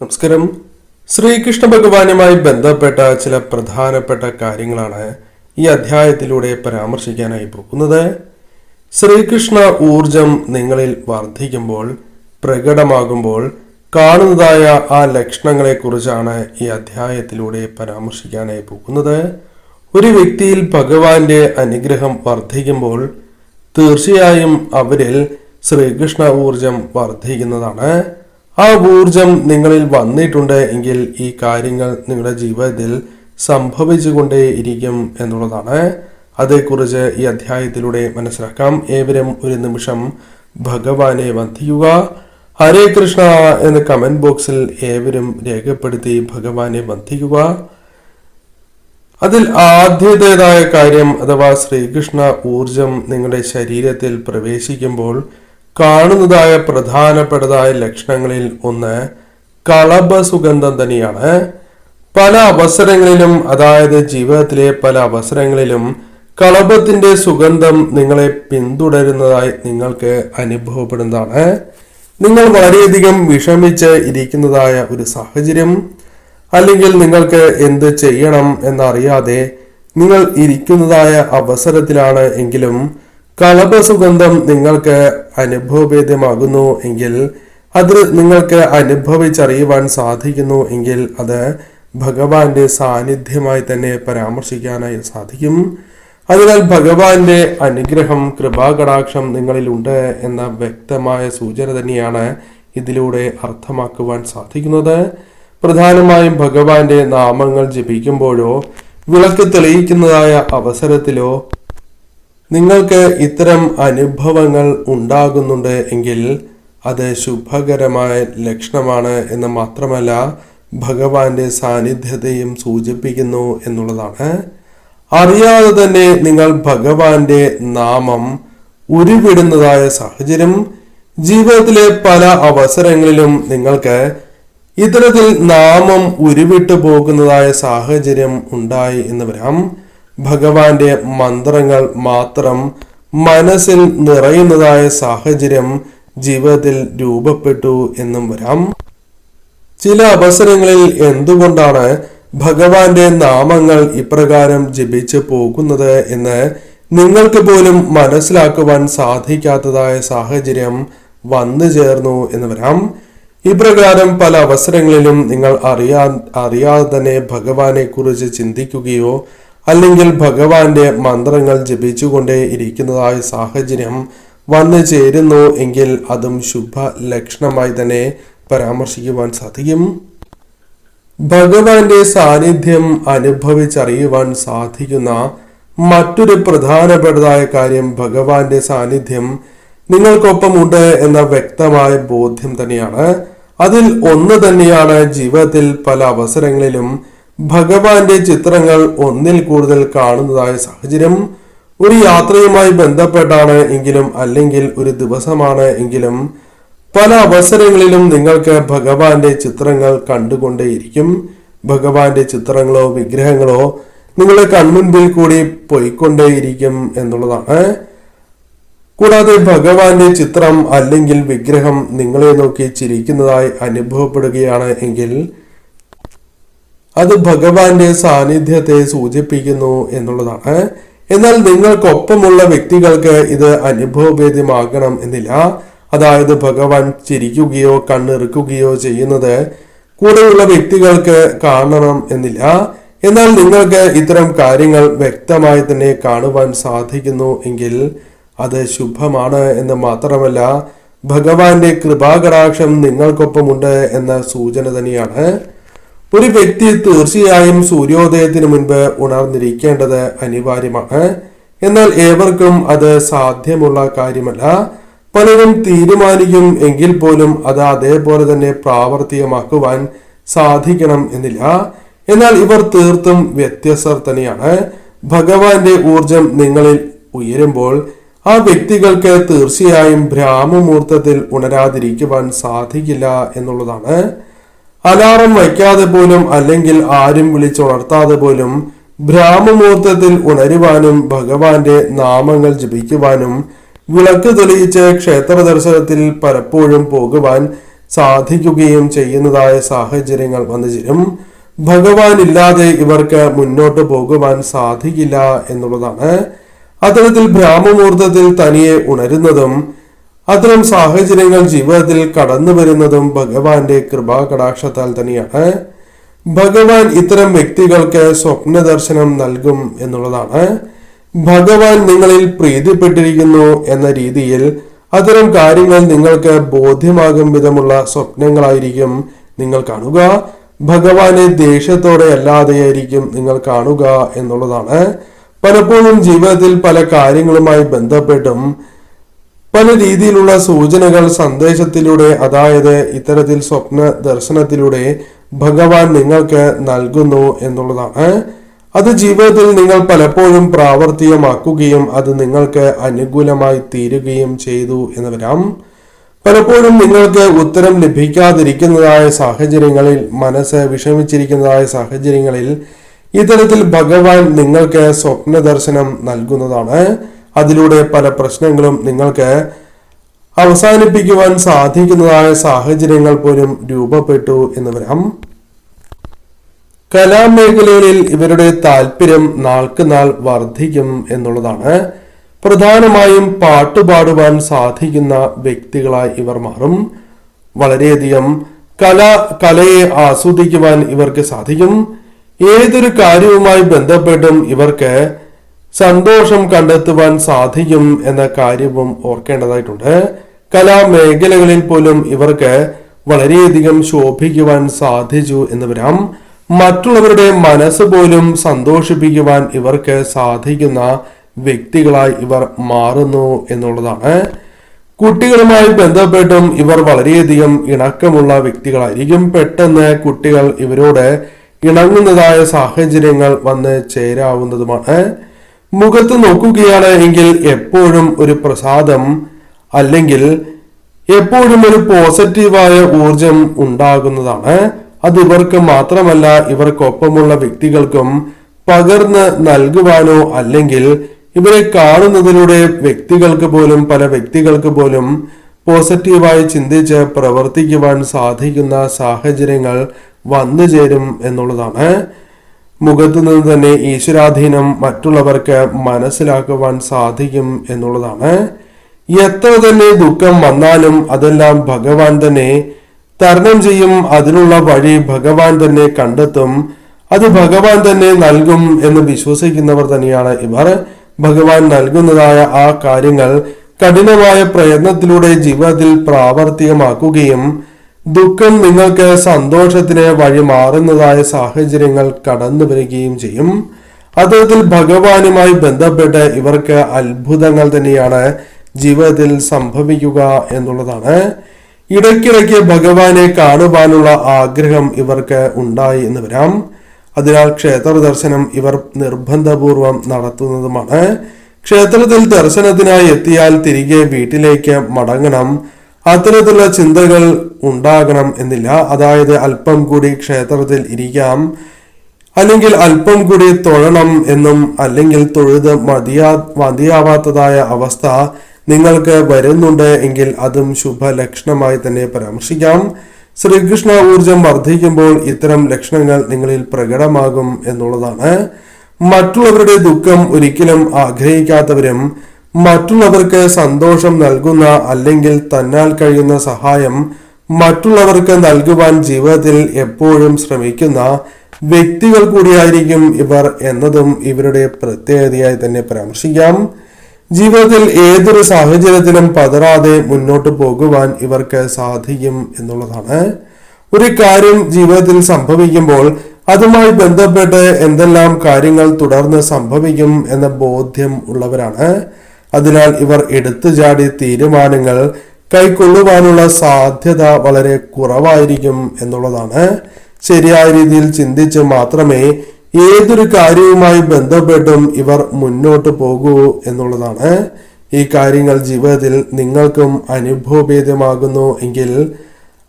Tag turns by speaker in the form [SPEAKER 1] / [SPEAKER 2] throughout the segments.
[SPEAKER 1] നമസ്കാരം. ശ്രീകൃഷ്ണ ഭഗവാനുമായി ബന്ധപ്പെട്ട ചില പ്രധാനപ്പെട്ട കാര്യങ്ങളാണ് ഈ അധ്യായത്തിലൂടെ പരാമർശിക്കാനായി പോകുന്നത്. ശ്രീകൃഷ്ണ ഊർജം നിങ്ങളിൽ വർദ്ധിക്കുമ്പോൾ പ്രകടമാകുമ്പോൾ കാണുന്നതായ ആ ലക്ഷണങ്ങളെക്കുറിച്ചാണ് ഈ അധ്യായത്തിലൂടെ പരാമർശിക്കാനായി പോകുന്നത്. ഒരു വ്യക്തിയിൽ ഭഗവാന്റെ അനുഗ്രഹം വർദ്ധിക്കുമ്പോൾ തീർച്ചയായും അവരിൽ ശ്രീകൃഷ്ണ ഊർജം വർദ്ധിക്കുന്നതാണ്. ആ ഊർജം നിങ്ങളിൽ വന്നിട്ടുണ്ട് എങ്കിൽ ഈ കാര്യങ്ങൾ നിങ്ങളുടെ ജീവിതത്തിൽ സംഭവിച്ചുകൊണ്ടേ ഇരിക്കും എന്നുള്ളതാണ്. അതേക്കുറിച്ച് ഈ അധ്യായത്തിലൂടെ മനസ്സിലാക്കാം. ഏവരും ഒരു നിമിഷം ഭഗവാനെ വന്ദിക്കുക. ഹരേ കൃഷ്ണ എന്ന് കമന്റ് ബോക്സിൽ ഏവരും രേഖപ്പെടുത്തി ഭഗവാനെ വന്ദിക്കുക. അതിൽ ആദ്യത്തേതായ കാര്യം അഥവാ ശ്രീകൃഷ്ണ ഊർജം നിങ്ങളുടെ ശരീരത്തിൽ പ്രവേശിക്കുമ്പോൾ കാണുന്നതായ പ്രധാനപ്പെട്ടതായ ലക്ഷണങ്ങളിൽ ഒന്ന് കളബ സുഗന്ധം തന്നെയാണ് പല അവസരങ്ങളിലും അതായത് ജീവിതത്തിലെ പല അവസരങ്ങളിലും കളബത്തിന്റെ സുഗന്ധം നിങ്ങളെ പിന്തുടരുന്നതായി നിങ്ങൾക്ക് അനുഭവപ്പെടുന്നതാണ്. നിങ്ങൾ വളരെയധികം വിഷമിച്ച് ഇരിക്കുന്നതായ ഒരു സാഹചര്യം അല്ലെങ്കിൽ നിങ്ങൾക്ക് എന്ത് ചെയ്യണം എന്നറിയാതെ നിങ്ങൾ ഇരിക്കുന്നതായ അവസരത്തിലാണ് എങ്കിലും കളഭസുഗന്ധം നിങ്ങൾക്ക് അനുഭവഭേദ്യമാകുന്നു എങ്കിൽ അത് നിങ്ങൾക്ക് അനുഭവിച്ചറിയുവാൻ സാധിക്കുന്നു എങ്കിൽ അത് ഭഗവാന്റെ സാന്നിധ്യമായി തന്നെ പരാമർശിക്കാനായി സാധിക്കും. അതിനാൽ ഭഗവാന്റെ അനുഗ്രഹം കൃപാകടാക്ഷം നിങ്ങളിലുണ്ട് എന്ന വ്യക്തമായ സൂചന തന്നെയാണ് ഇതിലൂടെ അർത്ഥമാക്കുവാൻ സാധിക്കുന്നത്. പ്രധാനമായും ഭഗവാന്റെ നാമങ്ങൾ ജപിക്കുമ്പോഴോ വിളക്ക് തെളിയിക്കുന്നതായ അവസരത്തിലോ നിങ്ങൾക്ക് ഇത്തരം അനുഭവങ്ങൾ ഉണ്ടാകുന്നുണ്ട് എങ്കിൽ അത് ശുഭകരമായ ലക്ഷണമാണ് എന്ന് മാത്രമല്ല ഭഗവാന്റെ സാന്നിധ്യത്തെയും സൂചിപ്പിക്കുന്നു എന്നുള്ളതാണ്. അറിയാതെ തന്നെ നിങ്ങൾ ഭഗവാന്റെ നാമം ഉരുവിടുന്നതായ സാഹചര്യം ജീവിതത്തിലെ പല അവസരങ്ങളിലും നിങ്ങൾക്ക് ഇത്തരത്തിൽ നാമം ഉരുവിട്ടു പോകുന്നതായ സാഹചര്യം ഉണ്ടായി എന്ന് വരാം. ഭഗവാന്റെ മന്ത്രങ്ങൾ മാത്രം മനസ്സിൽ നിറയുന്നതായ സാഹചര്യം ജീവിതത്തിൽ രൂപപ്പെട്ടു എന്നും വരാം. ചില അവസരങ്ങളിൽ എന്തുകൊണ്ടാണ് ഭഗവാന്റെ നാമങ്ങൾ ഇപ്രകാരം ജപിച്ചു പോകുന്നത് എന്ന് നിങ്ങൾക്ക് പോലും മനസ്സിലാക്കുവാൻ സാധിക്കാത്തതായ സാഹചര്യം വന്നു ചേർന്നു എന്ന് വരാം. ഇപ്രകാരം പല അവസരങ്ങളിലും നിങ്ങൾ അറിയാ അറിയാതെ തന്നെ ഭഗവാനെ കുറിച്ച് ചിന്തിക്കുകയോ അല്ലെങ്കിൽ ഭഗവാന്റെ മന്ത്രങ്ങൾ ജപിച്ചുകൊണ്ടേ ഇരിക്കുന്നതായ സാഹചര്യം വന്നു ചേരുന്നു എങ്കിൽ അതും ശുഭ ലക്ഷണമായി തന്നെ പരാമർശിക്കുവാൻ സാധിക്കും. ഭഗവാന്റെ സാന്നിധ്യം അനുഭവിച്ചറിയുവാൻ സാധിക്കുന്ന മറ്റൊരു പ്രധാനപ്പെട്ടതായ കാര്യം ഭഗവാന്റെ സാന്നിധ്യം നിങ്ങൾക്കൊപ്പമുണ്ട് എന്ന വ്യക്തമായ ബോധ്യം തന്നെയാണ്. അതിൽ ഒന്ന് തന്നെയാണ് ജീവിതത്തിൽ പല അവസരങ്ങളിലും ഭഗവാന്റെ ചിത്രങ്ങൾ ഒന്നിൽ കൂടുതൽ കാണുന്നതായ സാഹചര്യം ഒരു യാത്രയുമായി ബന്ധപ്പെട്ടാണ് എങ്കിലും അല്ലെങ്കിൽ ഒരു ദിവസമാണ് എങ്കിലും പല അവസരങ്ങളിലും നിങ്ങൾക്ക് ഭഗവാന്റെ ചിത്രങ്ങൾ കണ്ടുകൊണ്ടേയിരിക്കും. ഭഗവാന്റെ ചിത്രങ്ങളോ വിഗ്രഹങ്ങളോ നിങ്ങളുടെ കൺമുൻപിൽ കൂടി പോയിക്കൊണ്ടേയിരിക്കും എന്നുള്ളതാണ്. കൂടാതെ ഭഗവാന്റെ ചിത്രം അല്ലെങ്കിൽ വിഗ്രഹം നിങ്ങളെ നോക്കി ചിരിക്കുന്നതായി അനുഭവപ്പെടുകയാണ് എങ്കിൽ അത് ഭഗവാന്റെ സാന്നിധ്യത്തെ സൂചിപ്പിക്കുന്നു എന്നുള്ളതാണ്. എന്നാൽ നിങ്ങൾക്കൊപ്പമുള്ള വ്യക്തികൾക്ക് ഇത് അനുഭവഭേദ്യമാകണം എന്നില്ല. അതായത് ഭഗവാൻ ചിരിക്കുകയോ കണ്ണിറുക്കുകയോ ചെയ്യുന്നത് കൂടെയുള്ള വ്യക്തികൾക്ക് കാണണം എന്നില്ല. എന്നാൽ നിങ്ങൾക്ക് ഇത്തരം കാര്യങ്ങൾ വ്യക്തമായി തന്നെ കാണുവാൻ സാധിക്കുന്നു എങ്കിൽ അത് ശുഭമാണ് എന്ന് മാത്രമല്ല ഭഗവാന്റെ കൃപാകടാക്ഷം നിങ്ങൾക്കൊപ്പമുണ്ട് എന്ന സൂചന തന്നെയാണ്. ഒരു വ്യക്തി തീർച്ചയായും സൂര്യോദയത്തിന് മുൻപ് ഉണർന്നിരിക്കേണ്ടത് അനിവാര്യമാണ്. എന്നാൽ ഏവർക്കും അത് സാധ്യമുള്ള കാര്യമല്ല. പലരും തീരുമാനിക്കും എങ്കിൽ പോലും അത് അതേപോലെ തന്നെ പ്രാവർത്തികമാക്കുവാൻ സാധിക്കണം എന്നില്ല. എന്നാൽ ഇവർ തീർത്തും വ്യത്യസ്തർ തന്നെയാണ്. ഭഗവാന്റെ ഊർജം നിങ്ങളിൽ ഉയരുമ്പോൾ ആ വ്യക്തികൾക്ക് തീർച്ചയായും ഭ്രാമമുഹൂർത്തത്തിൽ ഉണരാതിരിക്കുവാൻ സാധിക്കില്ല എന്നുള്ളതാണ്. അലാറം വയ്ക്കാതെ പോലും അല്ലെങ്കിൽ ആരും വിളിച്ചുണർത്താതെ പോലും ബ്രാഹ്മമുഹൂർത്തത്തിൽ ഉണരുവാനും ഭഗവാന്റെ നാമങ്ങൾ ജപിക്കുവാനും വിളക്ക് തെളിയിച്ച് ക്ഷേത്ര ദർശനത്തിൽ പലപ്പോഴും പോകുവാൻ സാധിക്കുകയും ചെയ്യുന്നതായ സാഹചര്യങ്ങൾ വന്നു ചേരും. ഭഗവാൻ ഇല്ലാതെ ഇവർക്ക് മുന്നോട്ട് പോകുവാൻ സാധിക്കില്ല എന്നുള്ളതാണ്. അത്തരത്തിൽ ബ്രാഹ്മമുഹൂർത്തത്തിൽ തനിയെ ഉണരുന്നതും അത്തരം സാഹചര്യങ്ങൾ ജീവിതത്തിൽ കടന്നു വരുന്നതും ഭഗവാന്റെ കൃപാകടാക്ഷത്താൽ തന്നെയാണ്. ഭഗവാൻ ഇത്തരം വ്യക്തികൾക്ക് സ്വപ്ന ദർശനം നൽകും എന്നുള്ളതാണ്. ഭഗവാൻ നിങ്ങളിൽ പ്രീതിപ്പെട്ടിരിക്കുന്നു എന്ന രീതിയിൽ അത്തരം കാര്യങ്ങൾ നിങ്ങൾക്ക് ബോധ്യമാകും വിധമുള്ള സ്വപ്നങ്ങളായിരിക്കും നിങ്ങൾ കാണുക. ഭഗവാനെ ദേഷ്യത്തോടെ അല്ലാതെയായിരിക്കും നിങ്ങൾ കാണുക എന്നുള്ളതാണ്. പലപ്പോഴും ജീവിതത്തിൽ പല കാര്യങ്ങളുമായി ബന്ധപ്പെട്ടും പല രീതിയിലുള്ള സൂചനകൾ സന്ദേശത്തിലൂടെ അതായത് ഇത്തരത്തിൽ സ്വപ്ന ദർശനത്തിലൂടെ ഭഗവാൻ നിങ്ങൾക്ക് നൽകുന്നു എന്നുള്ളതാണ്. അത് ജീവിതത്തിൽ നിങ്ങൾ പലപ്പോഴും പ്രാവർത്തികമാക്കുകയും അത് നിങ്ങൾക്ക് അനുകൂലമായി തീരുകയും ചെയ്തു എന്ന് വരാം പലപ്പോഴും നിങ്ങൾക്ക് ഉത്തരം ലഭിക്കാതിരിക്കുന്നതായ സാഹചര്യങ്ങളിൽ മനസ്സ് വിഷമിച്ചിരിക്കുന്നതായ സാഹചര്യങ്ങളിൽ ഇത്തരത്തിൽ ഭഗവാൻ നിങ്ങൾക്ക് സ്വപ്ന ദർശനം നൽകുന്നതാണ്. അതിലൂടെ പല പ്രശ്നങ്ങളും നിങ്ങൾക്ക് അവസാനിപ്പിക്കുവാൻ സാധിക്കുന്നതായ സാഹചര്യങ്ങൾ പോലും രൂപപ്പെട്ടു എന്ന് വരാം. കലാമേഖലകളിൽ ഇവരുടെ താല്പര്യം നാൾക്ക് നാൾ വർദ്ധിക്കും എന്നുള്ളതാണ്. പ്രധാനമായും പാട്ടുപാടുവാൻ സാധിക്കുന്ന വ്യക്തികളായി ഇവർ മാറും. വളരെയധികം കല കലയെ ആസ്വദിക്കുവാൻ ഇവർക്ക് സാധിക്കും. ഏതൊരു കാര്യവുമായി ബന്ധപ്പെട്ടും ഇവർക്ക് സന്തോഷം കണ്ടെത്തുവാൻ സാധിക്കും എന്ന കാര്യവും ഓർക്കേണ്ടതായിട്ടുണ്ട്. കലാമേഖലകളിൽ പോലും ഇവർക്ക് വളരെയധികം ശോഭിക്കുവാൻ സാധിച്ചു എന്ന് വരാം. മറ്റുള്ളവരുടെ മനസ്സ് പോലും സന്തോഷിപ്പിക്കുവാൻ ഇവർക്ക് സാധിക്കുന്ന വ്യക്തികളായി ഇവർ മാറുന്നു എന്നുള്ളതാണ്. കുട്ടികളുമായി ബന്ധപ്പെട്ടും ഇവർ വളരെയധികം ഇണക്കമുള്ള വ്യക്തികളായിരിക്കും. പെട്ടെന്ന് കുട്ടികൾ ഇവരോട് ഇണങ്ങുന്നതായ സാഹചര്യങ്ങൾ വന്ന് ചേരാവുന്നതുമാണ്. മുഖത്ത് നോക്കുകയാണ് എങ്കിൽ എപ്പോഴും ഒരു പ്രസാദം അല്ലെങ്കിൽ എപ്പോഴും ഒരു പോസിറ്റീവായ ഊർജം ഉണ്ടാകുന്നതാണ്. അത് ഇവർക്ക് മാത്രമല്ല ഇവർക്കൊപ്പമുള്ള വ്യക്തികൾക്കും പകർന്ന് നൽകുവാനോ അല്ലെങ്കിൽ ഇവരെ കാണുന്നതിലൂടെ വ്യക്തികൾക്ക് പോലും പല വ്യക്തികൾക്ക് പോലും പോസിറ്റീവായി ചിന്തിച്ച് പ്രവർത്തിക്കുവാൻ സാധിക്കുന്ന സാഹചര്യങ്ങൾ വന്നു ചേരും എന്നുള്ളതാണ്. മുഖത്തു നിന്ന് തന്നെ ഈശ്വരാധീനം മറ്റുള്ളവർക്ക് മനസ്സിലാക്കുവാൻ സാധിക്കും എന്നുള്ളതാണ്. എത്ര തന്നെ ദുഃഖം വന്നാലും അതെല്ലാം ഭഗവാൻ തന്നെ തരണം ചെയ്യും. അതിനുള്ള വഴി ഭഗവാൻ തന്നെ കണ്ടെത്തും. അത് ഭഗവാൻ തന്നെ നൽകും എന്ന് വിശ്വസിക്കുന്നവർ തന്നെയാണ് ഇവർ. ഭഗവാൻ നൽകുന്നതായ ആ കാര്യങ്ങൾ കഠിനമായ പ്രയത്നത്തിലൂടെ ജീവിതത്തിൽ പ്രാവർത്തികമാക്കുകയും ദുഃഖം നിങ്ങൾക്ക് സന്തോഷത്തിന് വഴി മാറുന്നതായ സാഹചര്യങ്ങൾ കടന്നു വരികയും ചെയ്യും. അത്തരത്തിൽ ഭഗവാനുമായി ബന്ധപ്പെട്ട് ഇവർക്ക് അത്ഭുതങ്ങൾ തന്നെയാണ് ജീവിതത്തിൽ സംഭവിക്കുക എന്നുള്ളതാണ്. ഇടയ്ക്കിടയ്ക്ക് ഭഗവാനെ കാണുവാനുള്ള ആഗ്രഹം ഇവർക്ക് ഉണ്ടായി എന്ന് വരാം. അതിനാൽ ക്ഷേത്ര ദർശനം ഇവർ നിർബന്ധപൂർവം നടത്തുന്നതുമാണ്. ക്ഷേത്രത്തിൽ ദർശനത്തിനായി എത്തിയാൽ തിരികെ വീട്ടിലേക്ക് മടങ്ങണം. അത്തരത്തിലുള്ള ചിന്തകൾ ഉണ്ടാകണം എന്നില്ല. അതായത് അല്പം കൂടി ക്ഷേത്രത്തിൽ ഇരിക്കാം. അല്ലെങ്കിൽ അല്പം കൂടി തൊഴണം എന്നും അല്ലെങ്കിൽ തൊഴുത് മതിയാ മതിയാവാത്തതായ അവസ്ഥ നിങ്ങൾക്ക് വരുന്നുണ്ട് എങ്കിൽ അതും ശുഭലക്ഷണമായി തന്നെ പരാമർശിക്കാം. ശ്രീകൃഷ്ണ ഊർജം വർദ്ധിക്കുമ്പോൾ ഇത്തരം ലക്ഷണങ്ങൾ നിങ്ങളിൽ പ്രകടമാകും എന്നുള്ളതാണ്. മറ്റുള്ളവരുടെ ദുഃഖം ഒരിക്കലും ആഗ്രഹിക്കാത്തവരും മറ്റുള്ളവർക്ക് സന്തോഷം നൽകുന്ന അല്ലെങ്കിൽ തന്നാൽ കഴിയുന്ന സഹായം മറ്റുള്ളവർക്ക് നൽകുവാൻ ജീവിതത്തിൽ എപ്പോഴും ശ്രമിക്കുന്ന വ്യക്തികൾ കൂടിയായിരിക്കും ഇവർ എന്നതും ഇവരുടെ പ്രത്യേകതയായി തന്നെ പരാമർശിക്കാം. ജീവിതത്തിൽ ഏതൊരു സാഹചര്യത്തിലും പതറാതെ മുന്നോട്ട് പോകുവാൻ ഇവർക്ക് സാധിക്കും എന്നുള്ളതാണ്. ഒരു കാര്യം ജീവിതത്തിൽ സംഭവിക്കുമ്പോൾ അതുമായി ബന്ധപ്പെട്ട് എന്തെല്ലാം കാര്യങ്ങൾ തുടർന്ന് സംഭവിക്കും എന്ന ബോധ്യം ഉള്ളവരാണ്. അതിനാൽ ഇവർ എടുത്തു ചാടിയ തീരുമാനങ്ങൾ കൈക്കൊള്ളുവാനുള്ള സാധ്യത വളരെ കുറവായിരിക്കും എന്നുള്ളതാണ്. ശരിയായ രീതിയിൽ ചിന്തിച്ച് മാത്രമേ ഏതൊരു കാര്യവുമായി ബന്ധപ്പെട്ടും ഇവർ മുന്നോട്ട് പോകൂ എന്നുള്ളതാണ്. ഈ കാര്യങ്ങൾ ജീവിതത്തിൽ നിങ്ങൾക്കും അനുഭവഭേദമാകുന്നു എങ്കിൽ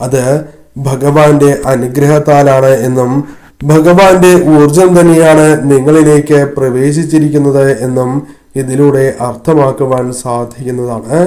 [SPEAKER 1] അത് ഭഗവാന്റെ അനുഗ്രഹത്താലാണ് എന്നും ഭഗവാന്റെ ഊർജം തന്നെയാണ് നിങ്ങളിലേക്ക് പ്രവേശിച്ചിരിക്കുന്നത് എന്നും ഇതിലൂടെ അർത്ഥമാക്കുവാൻ സാധിക്കുന്നതാണ്.